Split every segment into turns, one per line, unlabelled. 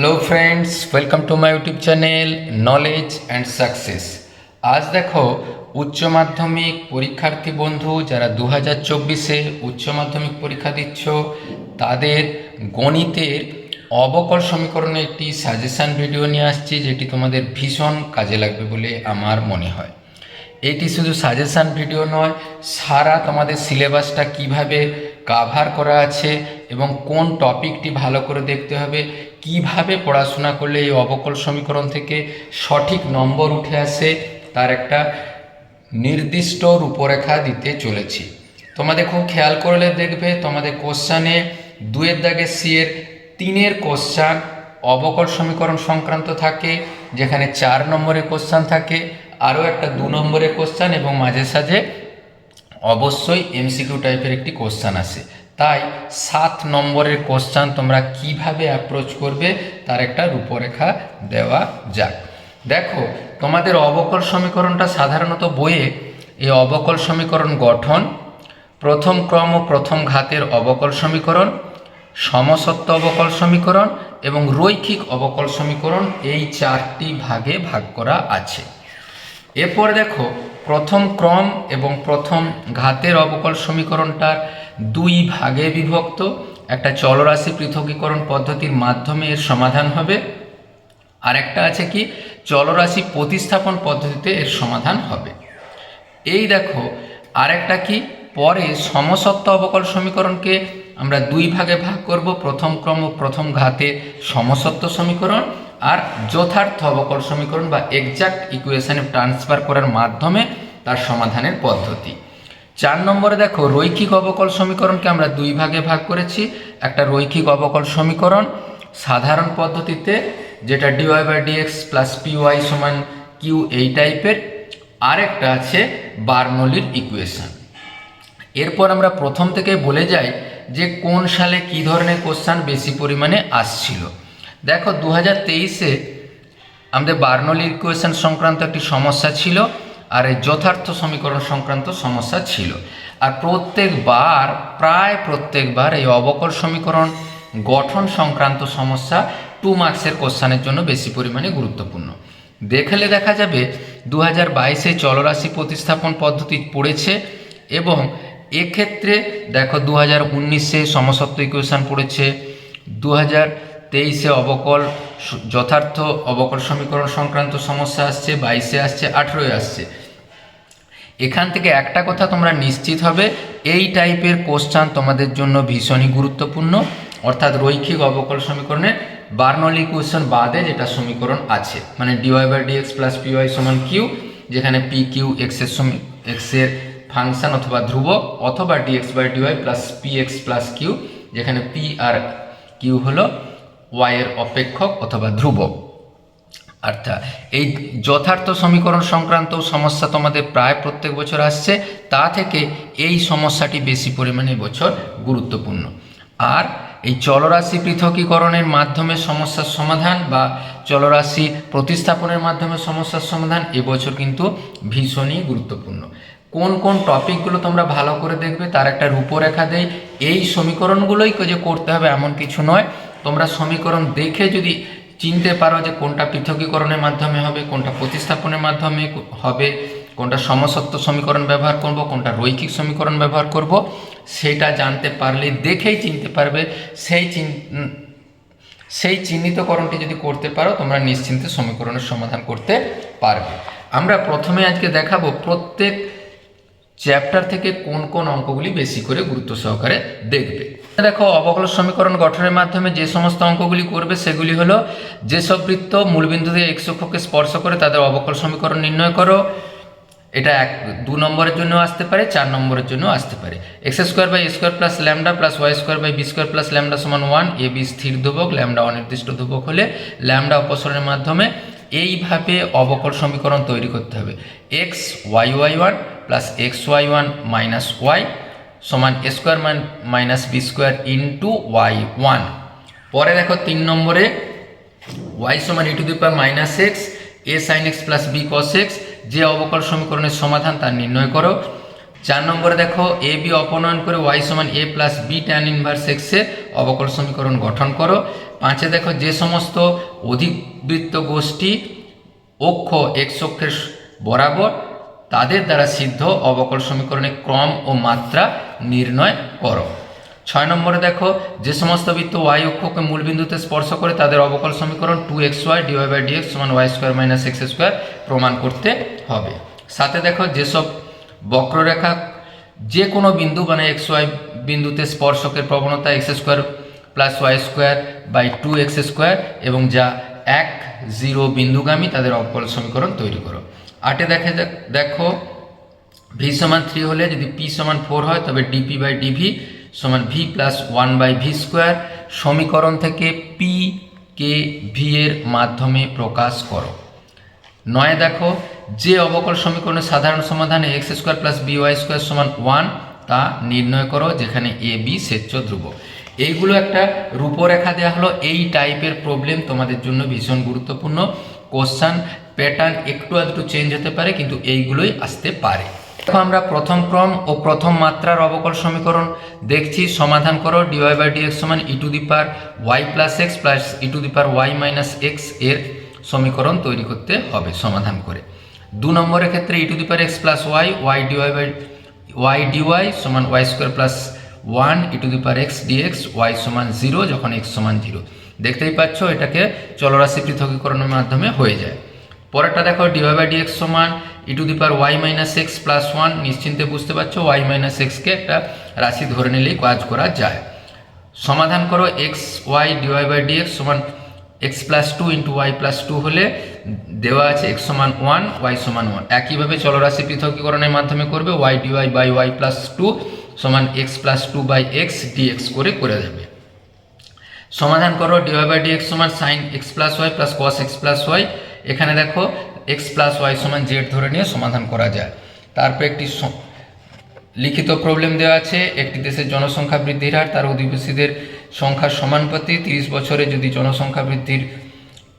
Hello friends welcome to my YouTube channel knowledge and success আজ দেখো, উচ্চ মাধ্যমিক পরীক্ষার্থী বন্ধু, যারা দু হাজার চব্বিশে উচ্চ মাধ্যমিক পরীক্ষা দিচ্ছ, তাদের গণিতের অবকল সমীকরণে একটি সাজেশান ভিডিও নিয়ে আসছি, যেটি তোমাদের ভীষণ কাজে লাগবে বলে আমার মনে হয়। এটি শুধু সাজেশান ভিডিও নয়, সারা তোমাদের সিলেবাসটা কীভাবে কাভার করা আছে এবং কোন টপিকটি ভালো করে দেখতে হবে কীভাবে পড়াশোনা করলে এই অবকল সমীকরণ থেকে সঠিক নম্বর উঠে আসে, তার একটা নির্দিষ্ট রূপরেখা দিতে চলেছি। তোমাদের খুব খেয়াল করলে দেখবে, তোমাদের কোশ্চানে দুয়ের দাগে সি এর তিনের কোশ্চান অবকল সমীকরণ সংক্রান্ত থাকে, যেখানে চার নম্বরের কোশ্চান থাকে, আরও একটা দু নম্বরের কোশ্চান এবং মাঝে সাঝে অবশ্যই এমসিকিউ টাইপের একটি কোশ্চান আসে। তাই সাত নম্বরের কোশ্চান তোমরা কীভাবে অ্যাপ্রোচ করবে তার একটা রূপরেখা দেওয়া যাক। দেখো, তোমাদের অবকল সমীকরণটা সাধারণত বইয়ে এই অবকল সমীকরণ গঠন, প্রথম ক্রম ও প্রথম ঘাতের অবকল সমীকরণ, সমসত্ব অবকল সমীকরণ এবং রৈখিক অবকল সমীকরণ এই চারটি ভাগে ভাগ করা আছে। এরপর দেখো, প্রথম ক্রম এবং প্রথম ঘাতের অবকল সমীকরণটার দুই ভাগে বিভক্ত। একটা চলরাশি পৃথকীকরণ পদ্ধতির মাধ্যমে এর সমাধান হবে। আর একটা আছে কি? চলরাশি প্রতিস্থাপন পদ্ধতিতে এর সমাধান হবে। এই দেখো, আরেকটা কি? পরে সমসত্ব অবকল সমীকরণকে আমরা দুই ভাগে ভাগ করব। প্রথম ক্রম প্রথম ঘাতে সমসত্ব সমীকরণ আর যথার্থ অবকল সমীকরণ বা এক্সাক্ট ইকুয়েশানে ট্রান্সফার করার মাধ্যমে তার সমাধানের পদ্ধতি। চার নম্বরে দেখো, রৈখিক অবকল সমীকরণকে আমরা দুই ভাগে ভাগ করেছি। একটা রৈখিক অবকল সমীকরণ সাধারণ পদ্ধতিতে, যেটা dy by dx plus Py সমান কিউ এই টাইপের আরেকটা আছে বার্নলির ইকুয়েশন এরপর আমরা প্রথম থেকে বলে যাই যে কোন সালে কি ধরনের কোশ্চান বেশি পরিমাণে আসছিল। দেখো দু হাজার তেইশে আমাদের বার্নলি ইকুয়েশন সংক্রান্ত একটি সমস্যা ছিল। আর এই যথার্থ সমীকরণ সংক্রান্ত সমস্যা ছিল। আর প্রত্যেকবার, প্রায় প্রত্যেকবার এই অবকল সমীকরণ গঠন সংক্রান্ত সমস্যা টু মার্কসের কোশ্চানের জন্য বেশি পরিমাণে গুরুত্বপূর্ণ। দেখলে দেখা যাবে দু হাজার বাইশে চলরাশি প্রতিস্থাপন পদ্ধতি পড়েছে এবং এক্ষেত্রে দেখো দু হাজার উনিশে সমসত্ব ইকুয়েশন পড়েছে দু হাজার তেইশে অবকল যথার্থ অবকল সমীকরণ সংক্রান্ত সমস্যা আসছে, বাইশে আসছে, আঠেরোয় আসছে। এখান থেকে একটা কথা তোমরা নিশ্চিত হবে, এই টাইপের কোশ্চান তোমাদের জন্য ভীষণই গুরুত্বপূর্ণ। অর্থাৎ রৈখিক অবকল সমীকরণের বার্নলি ইকুয়েশন বাদে যেটা সমীকরণ আছে। মানে dy by dx plus Py সমান কিউ যেখানে পি কিউ এক্সের সমি এক্সের ফাংশন অথবা ধ্রুব অথবা dx by dy plus P X plus Q যেখানে পি আর কিউ হলো ওয়াই এর অপেক্ষক অথবা ধ্রুবক। অর্থাৎ এই যথার্থ সমীকরণ সংক্রান্ত সমস্যা তোমাদের প্রায় প্রত্যেক বছর আসছে, তা থেকে এই সমস্যাটি বেশি পরিমাণে বছর গুরুত্বপূর্ণ। আর, এই চলরাশি পৃথকীকরণের মাধ্যমে সমস্যার সমাধান বা চলরাশি প্রতিস্থাপনের মাধ্যমে সমস্যার সমাধান এবছর কিন্তু ভীষণই গুরুত্বপূর্ণ। কোন কোন টপিকগুলো তোমরা ভালো করে দেখবে তার একটা রূপরেখা দেয় এই সমীকরণগুলোই যে করতে হবে এমন কিছু নয়। তোমরা সমীকরণ দেখে যদি চিনতে পারো যে কোনটা পৃথকীকরণের মাধ্যমে হবে, কোনটা প্রতিস্থাপনের মাধ্যমে হবে, কোনটা সমসত্ব সমীকরণ ব্যবহার করব, কোনটা রৈখিক সমীকরণ ব্যবহার করব, সেটা জানতে পারলে, দেখেই চিনতে পারবে, সেই চিন সেই চিহ্নিতকরণটি যদি করতে পারো, তোমরা নিশ্চিন্তে সমীকরণের সমাধান করতে পারবে। আমরা প্রথমে আজকে দেখাবো প্রত্যেক চ্যাপ্টার থেকে কোন কোন অঙ্কগুলি বেশি করে গুরুত্ব সহকারে দেখবে। দেখো অবকল সমীকরণ গঠনের মাধ্যমে যে সমস্ত অঙ্কগুলি করবে, সেগুলি হলো যেসব বৃত্ত মূলবিন্দু দিয়ে এক্স অক্ষকে স্পর্শ করে তাদের অবকল সমীকরণ নির্ণয় করো। এটা এক, দু নম্বরের জন্য আসতে পারে, চার নম্বরের জন্য আসতে পারে। X square by square plus lambda plus Y square by B square plus lambda সমান ওয়ান এ বি স্থির ধ্রুবক, ল্যামডা অনির্দিষ্ট ধ্রুবক হলে ল্যামডা অপসরণের মাধ্যমে এইভাবে অবকল সমীকরণ তৈরি করতে হবে। X Y Y one plus X Y one minus Y সমান A square minus B square into Y one পরে দেখো তিন নম্বরে ওয়াই সমান E to the power minus X A sine X plus B cos X যে অবকল সমীকরণের সমাধান তা নির্ণয় করো। চার নম্বরে দেখো এ বি অপনয়ন করে ওয়াই সমান A plus B tan inverse এক্সের অবকল সমীকরণ গঠন করো। পাঁচে দেখো, যে সমস্ত অধিবৃত্ত গোষ্ঠী অক্ষ এক্স অক্ষের বরাবর তাদের দ্বারা সিদ্ধ অবকল সমীকরণের ক্রম ও মাত্রা নির্ণয় করো। ছয় নম্বরে দেখো, যে সমস্ত বৃত্ত ওয়াই অক্ষকে মূল বিন্দুতে স্পর্শ করে তাদের অবকল সমীকরণ two X Y dy by dx সমান Y square minus X square প্রমাণ করতে হবে। সাথে দেখো, যেসব বক্ররেখা যে কোনো বিন্দু মানে এক্স ওয়াই বিন্দুতে স্পর্শকের প্রবণতা X square plus Y square by two X square এবং যা এক জিরো বিন্দুগামী তাদের অবকল সমীকরণ তৈরি করো। আটে দেখে দেখো ভি সমান থ্রি হলে যদি পি সমান ফোর হয়, তবে ডিপি বাই ডিভি সমান V plus one by V square সমীকরণ থেকে পি কে ভি এর মাধ্যমে প্রকাশ করো। নয় দেখো, যে অবকল সমীকরণের সাধারণ সমাধানে X square plus B Y square সমান ওয়ান তা নির্ণয় করো, যেখানে এ বি স্বেচ্ছ ধ্রুব এইগুলো একটা রূপরেখা দেওয়া হলো, এই টাইপের প্রবলেম তোমাদের জন্য ভীষণ গুরুত্বপূর্ণ। কোশ্চান প্যাটার্ন একটু আধটু চেঞ্জ হতে পারে, কিন্তু এইগুলোই আসতে পারে। আমরা প্রথম ক্রম ও প্রথম মাত্রার অবকল সমীকরণ দেখছি। সমাধান করো ডিওয়াই বাই ডিএক্স সমান E to the power Y plus X plus E to the power Y minus এক্সের সমীকরণ তৈরি করতে হবে সমাধান করে। দু নম্বরের ক্ষেত্রে E to the power X plus Y Y dy by Y dy সমান Y square plus one E to the power X dx Y সমান জিরো যখন এক্স সমান জিরো দেখতেই পাচ্ছ, এটাকে চলরাশি পৃথকীকরণের মাধ্যমে হয়ে যায়। পরেরটা দেখো ডিওয়াই বাই ডিএক্স সমান E to the power Y minus X plus one নিশ্চিন্তে বুঝতে পারছ ওয়াই মাইনাস এক্সকে একটা রাশি ধরে নিলেই কাজ করা যায়। সমাধান করো X Y dy by dx সমান X plus two into Y plus two হলে দেওয়া আছে এক্স সমান ওয়ান ওয়াই সমান ওয়ান একইভাবে চলরাশি পৃথকীকরণের মাধ্যমে করবে Y dy by Y plus two সমান X plus two by X dx করে করে দেবে। সমাধান করো ডিওয়াই বাই ডিএক্স সমান sine X plus Y plus cos X plus Y এখানে দেখো এক্স প্লাস ওয়াই সমান জেড ধরে নিয়ে সমাধান করা যায়। তারপর একটি লিখিত প্রবলেম দেওয়া আছে। একটি দেশের জনসংখ্যা বৃদ্ধির হার, তার অধিবাসীদের সংখ্যার সমানুপাতি তিরিশ বছরে যদি জনসংখ্যা বৃদ্ধির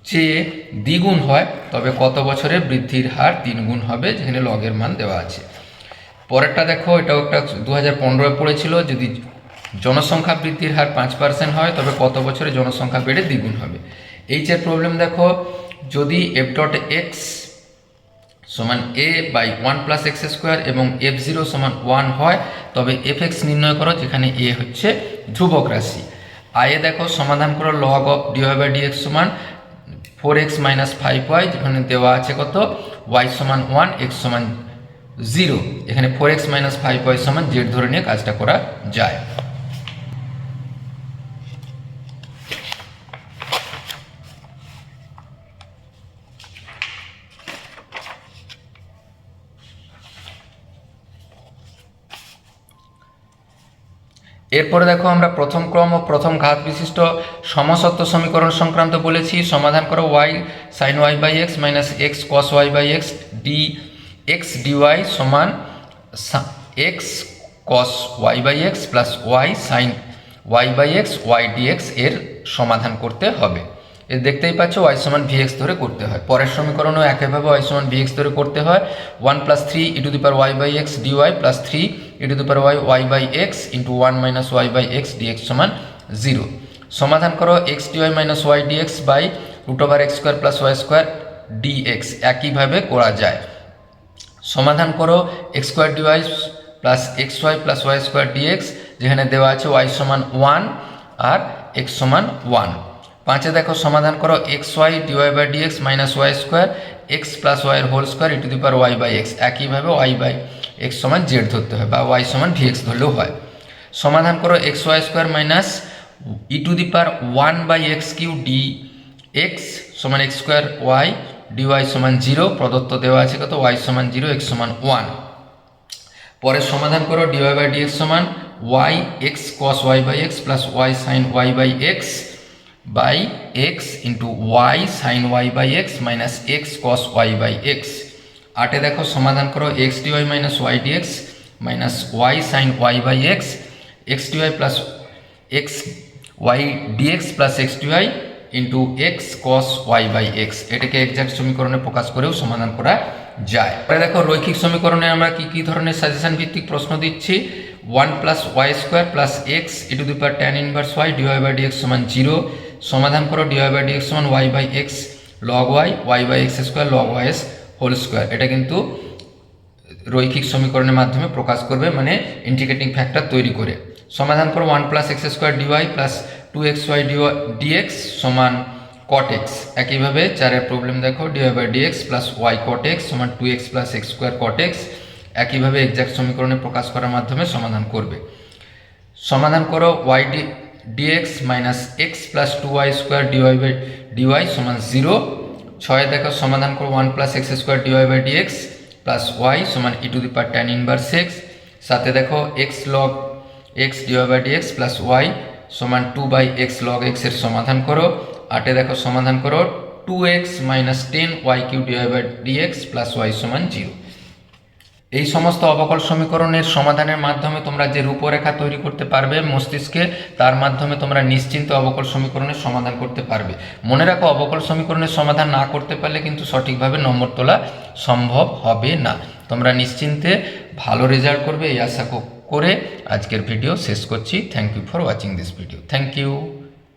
চেয়ে দ্বিগুণ হয়, তবে কত বছরে বৃদ্ধির হার তিনগুণ হবে যেখানে লগের মান দেওয়া আছে। পরেরটা দেখো, এটাও একটা দু হাজার পনেরোয় পড়েছিল, যদি জনসংখ্যা বৃদ্ধির হার পাঁচ পার্সেন্ট হয়, তবে কত বছরে জনসংখ্যা বেড়ে দ্বিগুণ হবে। এইচের প্রবলেম দেখো যদি এফ ডট এক্স সমান A by one plus X square এবং এফ জিরো সমান ওয়ান হয়, তবে এফ এক্স নির্ণয় করো যেখানে এ হচ্ছে ধ্রুবক রাশি। আয়ে দেখো সমাধান করো log of dy by dx সমান four X minus five Y যেখানে দেওয়া আছে কত? ওয়াই সমান ওয়ান এক্স সমান জিরো এখানে four X minus five Y সমান জেড ধরে নিয়ে কাজটা করা যায়। এরপরে দেখো আমরা প্রথম ক্রম ও প্রথম ঘাত বিশিষ্ট সমসত্ব সমীকরণ সংক্রান্ত বলেছি। সমাধান করো Y sine Y by X minus X cos Y by X D X dy সমান X cos Y by X plus Y sine Y by X Y dx এর সমাধান করতে হবে। এর দেখতেই পাচ্ছ ওয়াই সমান ভিএক্স ধরে করতে হয়। পরের সমীকরণও একইভাবে ওয়াই সমান ভিএক্স ধরে করতে হয়। One plus three E to the power Y by X dy plus three E to the power Y Y by X into one minus Y by X dx সমান জিরো সমাধান করো X dy minus Y dx by root over X square plus Y square dx একইভাবে করা যায়। সমাধান করো X square dy plus X Y plus Y square dx যেখানে দেওয়া আছে ওয়াই সমান ওয়ান আর এক্স সমান ওয়ান পাঁচে দেখো সমাধান করো X Y dy by dx minus Y square X plus ওয়াইয়ের whole square E to the power Y by X একইভাবে ওয়াই বাই এক্স সমান জেড ধরতে হয় বা ওয়াই সমান ভিএক্স ধরলেও হয়। সমাধান করো X Y square minus E to the power one by X cube D X সমান এক্স স্কোয়ার ওয়াই ডিওয়াই সমান জিরো প্রদত্ত দেওয়া আছে কত? ওয়াই সমান জিরো এক্স সমান ওয়ান পরে সমাধান করো ডিওয়াই বাই ডিএক্স সমান Y X cos Y by X plus Y sine Y by X by X into Y sine Y by X minus X cos Y by X. আটে দেখো, সমাধান করো, X dy minus Y dx minus Y sine Y by X. X dy plus X Y dx plus X dy into X cos Y X. এটাকে exact সমীকরণে প্রকাশ করেও সমাধান করা যায়। পরে দেখো, রৈখিক সমীকরণে আমরা কি কি ধরনের সাজেশন ভিত্তিক প্রশ্ন দিচ্ছি? One plus Y square plus X E to the power tan inverse Y dy by dx সমান জিরো সমাধান করো ডিওয়াই বাই ডিএক্স সমান Y by X log Y Y by X square log Y S whole square এটা কিন্তু রৈখিক সমীকরণের মাধ্যমে প্রকাশ করবে মানে ইন্টিগ্রেটিং ফ্যাক্টর তৈরি করে। সমাধান করো one plus X square dy plus two X Y dx সমান কট এক্স একইভাবে চারের প্রবলেম দেখো dy by dx plus Y cot X সমান two X plus X square cot X একইভাবে এক্সাক্ট সমীকরণে প্রকাশ করার মাধ্যমে সমাধান করবে। সমাধান করো Y D dx minus X plus two Y square dy by dy সমান জিরো ছয় দেখো সমাধান করো one plus X square dy by dx plus Y সমান E to the power tan inverse X সাথে দেখো X log X dy by dx plus Y সমান two by x log এক্সের সমাধান করো, আটে দেখো সমাধান করো two X minus ten Y cube dy by dx plus Y সমান জিরো এই সমস্ত অবকল সমীকরণের সমাধানের মাধ্যমে তোমরা যে রূপরেখা তৈরি করতে পারবে মস্তিষ্কে, তার মাধ্যমে তোমরা নিশ্চিন্ত অবকল সমীকরণের সমাধান করতে পারবে। মনে রাখো, অবকল সমীকরণের সমাধান না করতে পারলে কিন্তু সঠিকভাবে নম্বর তোলা সম্ভব হবে না। তোমরা নিশ্চিন্তে ভালো রেজাল্ট করবে এই আশা করে আজকের ভিডিও শেষ করছি। Thank you for watching this video thank you